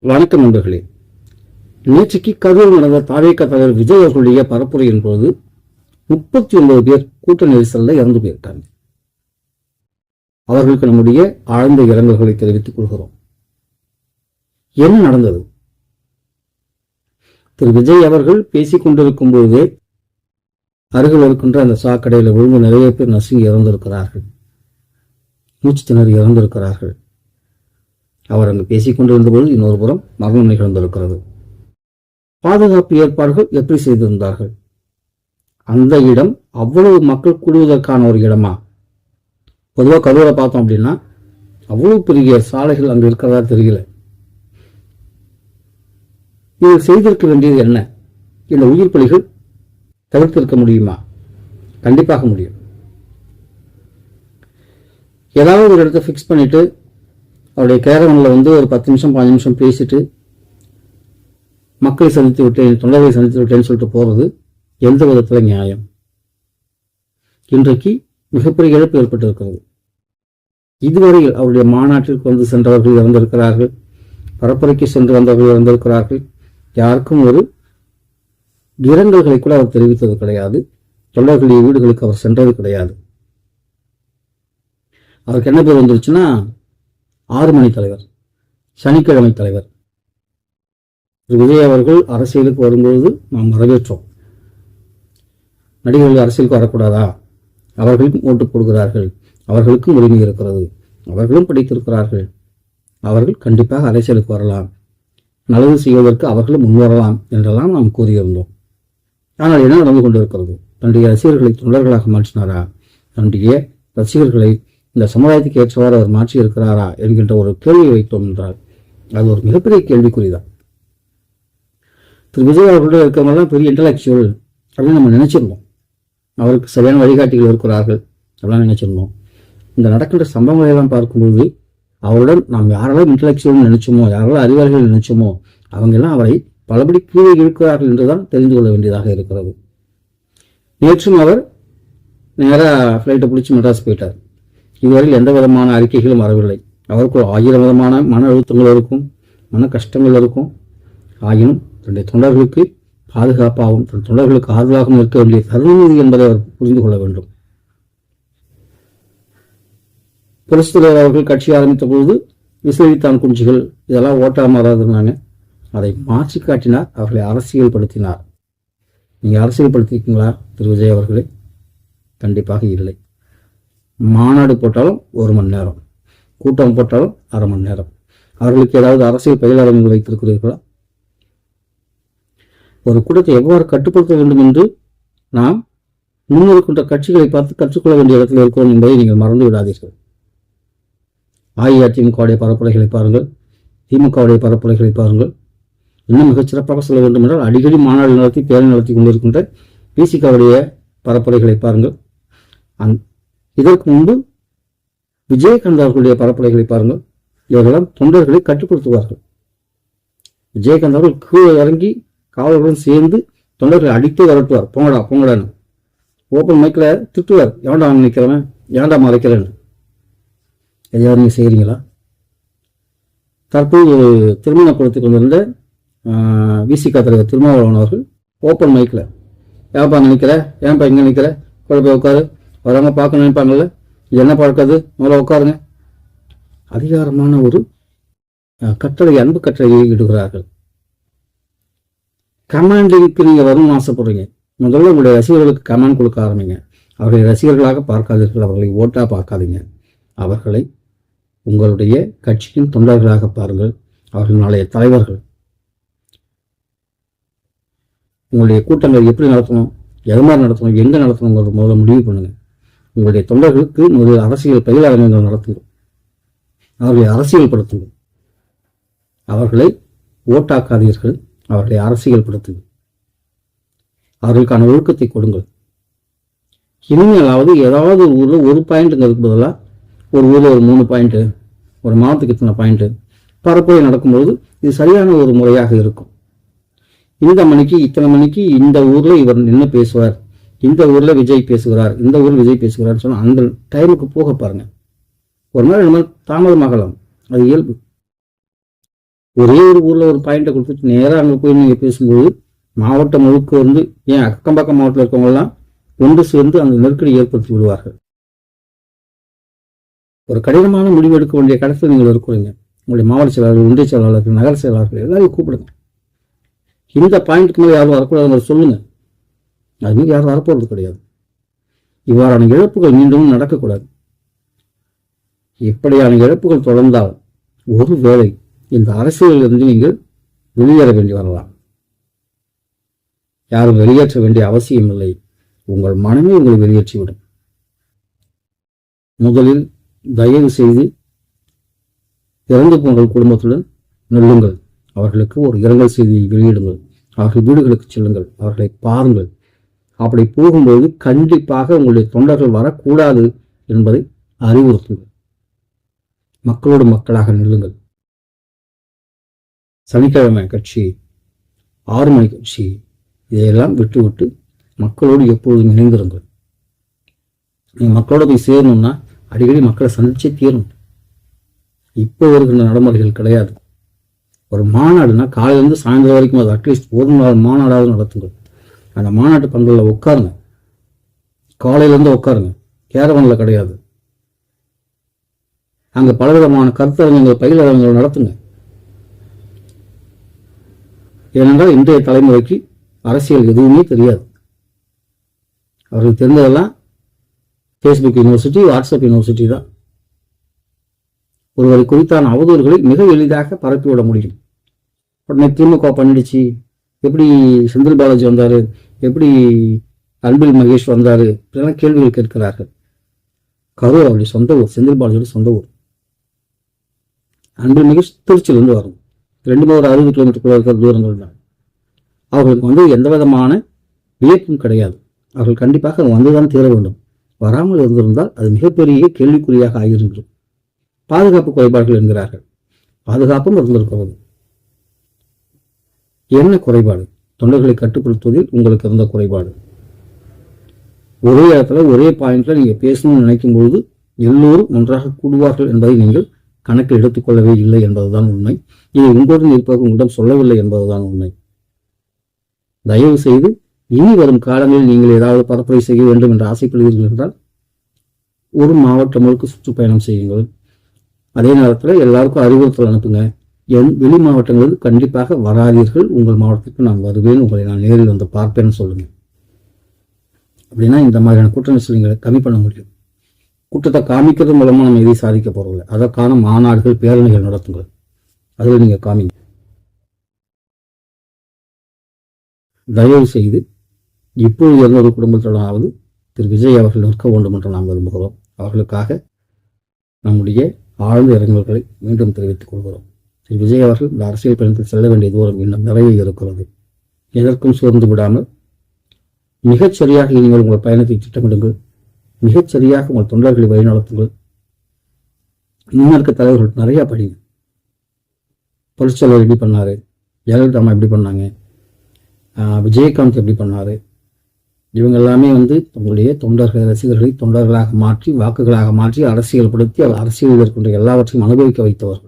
வணக்கம் நண்பர்களே. நேற்றுக்கு கரூர் நடந்த தாவேக தலைவர் விஜய் அவர்களுடைய பரப்புரையின் போது முப்பத்தி ஒன்பது பேர் கூட்ட நெரிசலில் இறந்து போயிருக்காங்க. அவர்களுக்கு நம்முடைய ஆழ்ந்த இரங்கல்களை தெரிவித்துக் கொள்கிறோம். என்ன நடந்தது? திரு விஜய் அவர்கள் பேசிக் கொண்டிருக்கும் போதே அருகில் இருக்கின்ற அந்த சாக்கடையில் விழுந்து நிறைய பேர் நசுங்கி இறந்திருக்கிறார்கள். மூச்சு திணறி இறந்திருக்கிறார்கள். அவர் அங்கு பேசிக் கொண்டிருந்தபோது இன்னொரு புறம் மரணம் நிகழ்ந்திருக்கிறது. பாதுகாப்பு ஏற்பாடுகள் எப்படி செய்திருந்தார்கள்? அந்த இடம் அவ்வளவு மக்கள் கூடுவதற்கான ஒரு இடமா? பொதுவாக கரூரை பார்த்தோம் அப்படின்னா அவ்வளவு பெரிய சாலைகள் அங்கு இருக்கிறதா தெரியல. இதில் செய்திருக்க வேண்டியது என்ன? இந்த உயிர் பலிகள் தவிர்த்திருக்க முடியுமா? கண்டிப்பாக முடியும். ஏதாவது ஒரு இடத்த ஃபிக்ஸ் பண்ணிட்டு அவருடைய கேரவனில் வந்து ஒரு பத்து நிமிஷம் பாஞ்சு நிமிஷம் பேசிட்டு மக்களை சந்தித்து விட்டேன் தொண்டர்களை சந்தித்து விட்டேன்னு சொல்லிட்டு போகிறது எந்த விதத்தில் நியாயம்? இன்றைக்கு மிகப்பெரிய இழப்பு ஏற்பட்டிருக்கிறது. இதுவரையில் அவருடைய மாநாட்டிற்கு வந்து சென்றவர்கள் இறந்திருக்கிறார்கள். பரப்புரைக்கு சென்று வந்தவர்கள் இறந்திருக்கிறார்கள். யாருக்கும் ஒரு இரங்கல்களை கூட அவர் தெரிவித்தது கிடையாது. தொண்டர்களுடைய வீடுகளுக்கு அவர் சென்றது கிடையாது. அவருக்கு என்ன பேர் வந்துருச்சுன்னா ஆறு மணி தலைவர் சனிக்கிழமை தலைவர். திரு விஜய் அவர்கள் அரசியலுக்கு வரும்பொழுது நாம் வரவேற்றோம். நடிகர்கள் அரசியலுக்கு வரக்கூடாதா? அவர்களுக்கும் ஓட்டு போடுகிறார்கள். அவர்களுக்கும் உரிமை இருக்கிறது. அவர்களும் படித்திருக்கிறார்கள். அவர்கள் கண்டிப்பாக அரசியலுக்கு வரலாம். நல்லது செய்வதற்கு அவர்களும் முன்வரலாம் என்றெல்லாம் நாம் கூறியிருந்தோம். ஆனால் என்ன நடந்து கொண்டிருக்கிறது? தன்னுடைய ரசிகர்களை தொண்டர்களாக மாற்றினாரா? தன்னுடைய ரசிகர்களை இந்த சமுதாயத்துக்கு ஏற்றவாறு அவர் மாற்றி இருக்கிறாரா என்கின்ற ஒரு கேள்வியை வைத்தோம் என்றால் அது ஒரு மிகப்பெரிய கேள்விக்குறிதான். திரு. விஜய் அவர்களோட இருக்கிறவங்கலாம் பெரிய இன்டலெக்சுவல் அப்படின்னு நம்ம நினைச்சிருந்தோம். அவருக்கு சரியான வழிகாட்டிகள் இருக்கிறார்கள் அப்படிலாம் நினைச்சிருந்தோம். இந்த நடக்கின்ற சம்பவங்களை எல்லாம் பார்க்கும்போது அவருடன் நாம் யாரெல்லாம் இன்டலெக்சுவல் நினைச்சோமோ யாரெல்லாம் அறிவாளிகள் நினைச்சோமோ அவங்கெல்லாம் அவரை பலபடி கீழே இருக்கிறார்கள் என்றுதான் தெரிந்து கொள்ள வேண்டியதாக இருக்கிறது. நேற்றும் அவர் நேராக ஃப்ளைட்டை பிடிச்சி மெட்ராஸ் போயிட்டார். இதுவரையில் எந்த விதமான அறிக்கைகளும் வரவில்லை. அவருக்கு ஆயிரம் விதமான மன அழுத்தங்கள் இருக்கும் மன கஷ்டங்கள் இருக்கும். ஆயினும் தன்னுடைய தொண்டர்களுக்கு பாதுகாப்பாகவும் தன் தொண்டர்களுக்கு ஆதரவாகவும் இருக்க வேண்டிய தருணம் என்பதை அவர் புரிந்து கொள்ள வேண்டும். புரட்சித் தலைவர் அவர்கள் கட்சி ஆரம்பித்த பொழுது விசிறித்தான் குஞ்சுகள் இதெல்லாம் ஓட்டாம வராதுன்னாங்க அதை மாற்றி காட்டினார் அவர்களை அரசியல்படுத்தினார். நீங்கள் அரசியல்படுத்திருக்கீங்களா திரு விஜய் அவர்களே? கண்டிப்பாக இல்லை. மாநாடு போட்டாலும் ஒரு மணி நேரம். கூட்டம் போட்டாலும் அரை மணி நேரம். அவர்களுக்கு ஏதாவது அரசியல் பயிலரங்குகள் வைத்திருக்கிறீர்களா? ஒரு கூட்டத்தை எவ்வாறு கட்டுப்படுத்த வேண்டும் என்று நாம் முன்னிருக்கின்ற கட்சிகளை பார்த்து கற்றுக்கொள்ள வேண்டிய இடத்தில் இருக்கிறோம் என்பதை நீங்கள் மறந்து விடாதீர்கள். அஇஅதிமுகவுடைய பரப்புரைகளை பாருங்கள். திமுகவுடைய பரப்புரைகளை பாருங்கள். இன்னும் மிகச் சிறப்பாக சொல்ல வேண்டும் என்றால் அடிக்கடி மாநாடு நடத்தி பேரணி நடத்தி கொண்டிருக்கின்ற பிசிகாவுடைய பரப்புரைகளை பாருங்கள். அந் இதற்கு முன்பு விஜயகாந்த் அவர்களுடைய பரப்புரைகளை பாருங்கள். இவர்களெல்லாம் தொண்டர்களை கட்டுப்படுத்துவார்கள். விஜயகாந்த் அவர்கள் கீழே இறங்கி காவலர்களுடன் சேர்ந்து தொண்டர்களை அடித்து வரட்டுவார். போங்கடா போங்கடான்னு. ஓப்பன் மைக்கில் திட்டுவார். ஏன்டா அவன் நிற்கிறவன் ஏன்டா மறைக்கிறேன்னு எதையாவது நீங்கள் செய்கிறீங்களா தற்போது திருமண குளத்துக்கு வந்திருந்த விசிகா தலைவர் திருமாவளவன் அவர்கள் ஓப்பன் மைக்கில் ஏன்ப்பா நினைக்கிற? ஏன்ப்பா இங்கே நிற்கிற கூட போய் உட்காரு. வரவங்க பார்க்க நினைப்பாங்கல்ல? என்ன பார்க்காது முதல்ல உட்காருங்க. அதிகாரமான ஒரு கட்டளை அன்பு கட்டளையை இடுகிறார்கள். கமாண்டிங்க்கு நீங்கள் வரணும்னு ஆசைப்படுறீங்க. முதல்ல உங்களுடைய ரசிகர்களுக்கு கமாண்ட் கொடுக்க ஆரம்பிங்க. அவர்களை ரசிகர்களாக பார்க்காதீர்கள் அவர்களை ஓட்டாக பார்க்காதீங்க. அவர்களை உங்களுடைய கட்சியின் தொண்டர்களாக பாருங்கள். அவர்கள் நாளைய தலைவர்கள். உங்களுடைய கூட்டங்கள் எப்படி நடத்தணும்? எது மாதிரி நடத்தணும்? எங்கே நடத்தணுங்கிறது முதல்ல முடிவு பண்ணுங்கள் உங்களுடைய தொண்டர்களுக்கு முதலில் அரசியல் பயிலரங்கங்கள் நடத்துங்க அவர்களை அரசியல்படுத்துங்கள். அவர்களை ஓட்டாக்காதீர்கள். அவர்களை அரசியல்படுத்துங்கள். அவர்களுக்கான ஒழுக்கத்தை கொடுங்கள். இனிமேலாவது ஏதாவது ஒரு ஊரில் ஒரு பாயிண்ட்டுங்கிறதுக்கு பதிலாக ஒரு ஊரில் ஒரு மூணு பாயிண்ட்டு ஒரு மாதத்துக்கு இத்தனை பாயிண்ட்டு பரப்புரை நடக்கும்போது இது சரியான ஒரு முறையாக இருக்கும். இந்த மணிக்கு இத்தனை மணிக்கு இந்த ஊரில் இவர் நின்று பேசுவார். இந்த ஊர்ல விஜய் பேசுகிறார் இந்த ஊரில் விஜய் பேசுகிறார்னு சொன்னா அந்த டைமுக்கு போக பாருங்க. ஒரு நாள் ரெண்டு நாள் தாமதமாகலாம். அது இயல்பு. ஒரே ஒரு ஊரில் ஒரு பாயிண்ட்டை கொடுத்துட்டு நேராக அங்கே போய் நீங்கள் பேசும்போது மாவட்டம் முழுக்க வந்து ஏன் அக்கம் பக்கம் மாவட்டத்தில் இருக்கவங்கெல்லாம் ஒன்று சேர்ந்து அந்த நெருக்கடி ஏற்படுத்தி விடுவார்கள். ஒரு கடினமான முடிவு எடுக்க வேண்டிய கடத்தில் நீங்கள் இருக்கிறீங்க. உங்களுடைய மாவட்ட செயலாளர்கள் ஒன்றிய செயலாளர்கள் நகர செயலாளர்கள் எல்லாரையும் கூப்பிடுங்க. இந்த பாயிண்ட்டுக்கு மேலே யாரும் வரக்கூடாதுன்னு சொல்லுங்க. அது மீது யாரும் வரப்போறது கிடையாது. இவ்வாறான இழப்புகள் மீண்டும் நடக்கக்கூடாது. இப்படியான இழப்புகள் தொடர்ந்தால் ஒரு வேளை இந்த அரசியலிலிருந்து நீங்கள் வெளியேற வேண்டி வரலாம். யாரும் வெளியேற்ற வேண்டிய அவசியம் இல்லை. உங்கள் மனமே உங்களை வெளியேற்றிவிடும். முதலில் தயவு செய்து இறந்து போன்ற குடும்பத்துடன். நெல்லுங்கள் அவர்களுக்கு ஒரு இரங்கல் செய்தியை வெளியிடுங்கள். அவர்கள் வீடுகளுக்கு செல்லுங்கள். அவர்களை பாருங்கள். அப்படி போகும்போது கண்டிப்பாக உங்களுடைய தொண்டர்கள் வரக்கூடாது என்பதை அறிவுறுத்துங்கள். மக்களோடு மக்களாக நில்லுங்கள். சனிக்கிழமை கட்சி ஆறு மணி கட்சி இதையெல்லாம் விட்டுவிட்டு மக்களோடு எப்பொழுதும் இணைந்திருங்கள். நீங்கள் மக்களோட போய் சேரணும்னா அடிக்கடி மக்களை சந்திச்சே தீரணும். இப்போ வருகின்ற நடைமுறைகள் கிடையாது. ஒரு மாநாடுனா காலையிலேருந்து சாயந்தரம் வரைக்கும் அது அட்லீஸ்ட் ஒரு நாள் மாநாடாவது நடத்துங்கள். அந்த மாநாட்டு பங்களில் உட்காருங்க. காலையிலேருந்து உட்காருங்க. கேரவனில் கிடையாது. அங்கே பலவிதமான கருத்தரங்கங்கள் பயிலரங்கங்கள் நடத்துங்க. ஏனென்றால் இன்றைய தலைமுறைக்கு அரசியல் எதுவுமே தெரியாது. அவர்களுக்கு தெரிந்ததெல்லாம் ஃபேஸ்புக் யூனிவர்சிட்டி வாட்ஸ்அப் யூனிவர்சிட்டி தான். ஒருவரை குறித்தான அவதூறுகளை மிக எளிதாக பரப்பிவிட முடியும். உடனே திமுக பண்ணிடுச்சு. எப்படி செந்தில் பாலாஜி வந்தார்? எப்படி அன்பில் மகேஷ் வந்தார்? இப்படிலாம் கேள்விகள் கேட்கிறார்கள். கரூர் அவருடைய சொந்த ஊர் செந்தில் பாலாஜியோட சொந்த ஊர். அன்பில் மகேஷ் திருச்சியிலேருந்து வரும். ரெண்டு ஒரு அறுபது கிலோமீட்டருக்குள்ள இருக்கிற தூரங்கள் தான். அவர்களுக்கு வந்து எந்த விதமான வியப்பும் கிடையாது. அவர்கள் கண்டிப்பாக வந்துதான் தீர வேண்டும். வராமல் இருந்திருந்தால் அது மிகப்பெரிய கேள்விக்குறியாக ஆகியிருந்தது பாதுகாப்பு குறைபாடுகள் என்கிறார்கள். பாதுகாப்பும் இருந்திருக்கிறது. என்ன குறைபாடு? தொண்டர்களை கட்டுப்படுத்துவதில் உங்களுக்கு இருந்த குறைபாடு. ஒரே இடத்துல ஒரே பாயிண்ட்ல நீங்க பேசணும்னு நினைக்கும் பொழுது எல்லோரும் ஒன்றாக கூடுவார்கள் என்பதை நீங்கள் கணக்கில் எடுத்துக்கொள்ளவே இல்லை என்பதுதான் உண்மை. இதை உங்களுடன் இருப்பவர்கள் உங்களிடம் சொல்லவில்லை என்பதுதான் உண்மை. தயவு செய்து இனி வரும் காலங்களில் நீங்கள் ஏதாவது பரப்புரை செய்ய வேண்டும் என்று ஆசைப்படுகிறீர்கள் என்றால் ஒரு மாவட்டம் முழுக்க சுற்றுப்பயணம் செய்யுங்கள். அதே நேரத்தில் எல்லாருக்கும் அறிவுறுத்தல் அனுப்புங்க. என் வெளி மாவட்டங்களில் கண்டிப்பாக வராதீர்கள். உங்கள் மாவட்டத்துக்கு நான் வருவேன். உங்களை நான் நேரில் வந்து பார்ப்பேன்னு சொல்லுங்கள் அப்படின்னா இந்த மாதிரியான கூட்ட நெரிசல்களை கம்மி பண்ண முடியும். கூட்டத்தை காமிக்கிறது மூலமாக நம்ம எதையும் சாதிக்க போறதில்லை. அதற்கான மாநாடுகள் பேரணிகள் நடத்துங்கள். அதில் நீங்கள் காமிங்க. தயவு செய்து இப்போது இருந்த குடும்பத்துடனாவது திரு விஜய் அவர்கள் நிற்க வேண்டும் என்று நாம் விரும்புகிறோம். அவர்களுக்காக நம்முடைய ஆழ்ந்த இரங்கல்களை மீண்டும் தெரிவித்துக் கொள்கிறோம். திரு விஜய் அவர்கள் இந்த அரசியல் பயணத்தில் செல்ல வேண்டிய தூரம் இன்னும் நிறைய இருக்கிறது. எதற்கும் சோர்ந்து விடாமல் மிகச் சரியாக நீங்கள் உங்கள் பயணத்தை திட்டமிடுங்கள். மிகச் சரியாக உங்கள் தொண்டர்களை வழிநடத்துங்கள். முன்னெடுக்க தலைவர்கள் நிறைய படிங்க பொலிச்சலர் எப்படி பண்ணார்? ஜெயலலிதா எப்படி பண்ணாங்க? விஜயகாந்த் எப்படி பண்ணார்? இவங்க எல்லாமே வந்து தங்களுடைய தொண்டர்கள் ரசிகர்களை தொண்டர்களாக மாற்றி வாக்குகளாக மாற்றி அரசியல்படுத்தி அரசியல் இருக்கின்ற எல்லாவற்றையும் அனுபவிக்க வைத்தவர்கள்.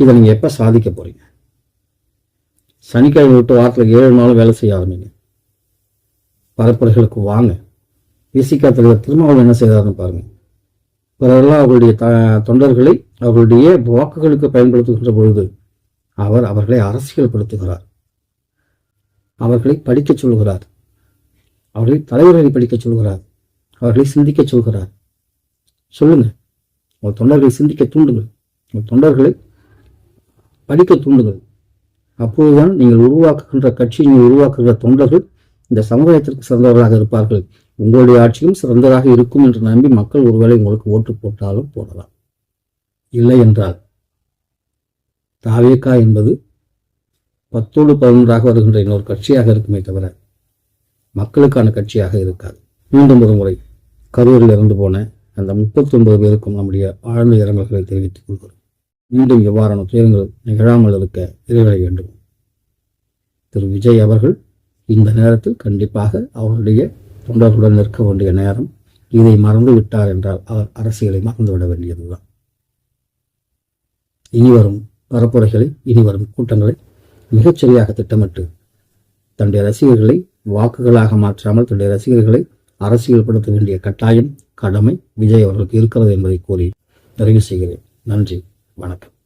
இதை நீங்கள் எப்போ சாதிக்க போகிறீங்க சனிக்கிழமை விட்டு வாரத்தில் ஏழு நாளும் வேலை செய்ய ஆரம்பிங்க. பரப்புரைகளுக்கு வாங்க. விசிகா தலைவர் திருமாவளவன் என்ன செய்தார்னு பாருங்கள் பிறரெல்லாம் அவர்களுடைய த தொண்டர்களை அவர்களுடைய வாக்குகளுக்கு பயன்படுத்துகின்ற பொழுது அவர் அவர்களை அரசியல்படுத்துகிறார். அவர்களை படிக்கச் சொல்கிறார். அவர்களை தலைவர்களை படிக்கச் சொல்கிறார். அவர்களை சிந்திக்க சொல்கிறார். சொல்லுங்கள் உங்கள் தொண்டர்களை சிந்திக்க தூண்டுங்கள். உங்கள் தொண்டர்களை படிக்க தூண்டுங்கள் அப்போதுதான் நீங்கள் உருவாக்குகின்ற கட்சி நீங்கள் உருவாக்குகிற தொண்டர்கள் இந்த சமுதாயத்திற்கு சிறந்தவர்களாக இருப்பார்கள். உங்களுடைய ஆட்சியும் சிறந்ததாக இருக்கும் என்று நம்பி மக்கள் ஒருவேளை உங்களுக்கு ஓட்டு போட்டாலும் போடலாம். இல்லை என்றால் தாவேக்கா என்பது பத்தோடு பதினொன்றாக வருகின்ற இன்னொரு கட்சியாக இருக்குமே தவிர மக்களுக்கான கட்சியாக இருக்காது. மீண்டும் ஒரு முறை கரூரில் இறந்து போன அந்த முப்பத்தி ஒன்பது பேருக்கும் நம்முடைய ஆழ்ந்த இரங்கல்களை தெரிவித்துக் கொள்கிறோம். மீண்டும் எவ்வாறான துயரங்கள் நிகழாமல் இருக்க இறைவரை வேண்டும் திரு விஜய் அவர்கள் இந்த நேரத்தில் கண்டிப்பாக அவருடைய தொண்டர்களுடன் நிற்க வேண்டிய நேரம் இதை மறந்து விட்டார் என்றால் அவர் அரசியலை மறந்துவிட வேண்டியதுதான். இனி வரும் பரப்புரைகளை இனி வரும் கூட்டங்களை மிகச்சரியாக திட்டமிட்டு தன்னுடைய ரசிகர்களை வாக்குகளாக மாற்றாமல் தன்னுடைய ரசிகர்களை அரசியல்படுத்த வேண்டிய கட்டாயம் கடமை விஜய் அவர்களுக்கு இருக்கிறது என்பதை கூறி நிறைவு செய்கிறேன். நன்றி. வணக்கம்.